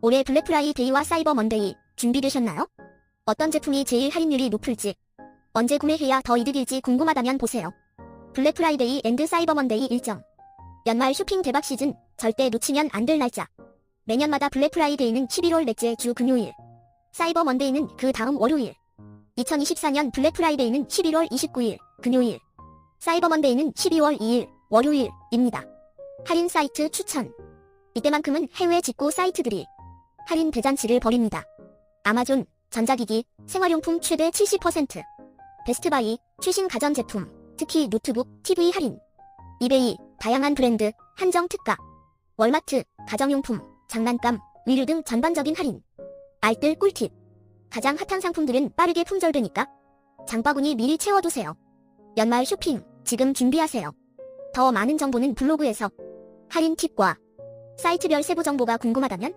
올해 블랙프라이데이와 사이버 먼데이 준비되셨나요? 어떤 제품이 제일 할인율이 높을지, 언제 구매해야 더 이득일지 궁금하다면 보세요. 블랙프라이데이 앤드 사이버 먼데이 일정. 연말 쇼핑 대박 시즌 절대 놓치면 안 될 날짜. 매년마다 블랙프라이데이는 11월 넷째 주 금요일. 사이버 먼데이는 그 다음 월요일. 2024년 블랙프라이데이는 11월 29일 금요일. 사이버 먼데이는 12월 2일 월요일입니다. 할인 사이트 추천. 이때만큼은 해외 직구 사이트들이 할인 대잔치를 벌입니다. 아마존, 전자기기, 생활용품 최대 70%. 베스트바이, 최신 가전제품, 특히 노트북, TV 할인. 이베이, 다양한 브랜드, 한정 특가. 월마트, 가정용품, 장난감, 의류 등 전반적인 할인. 알뜰 꿀팁. 가장 핫한 상품들은 빠르게 품절되니까 장바구니 미리 채워두세요. 연말 쇼핑, 지금 준비하세요. 더 많은 정보는 블로그에서 할인 팁과 사이트별 세부 정보가 궁금하다면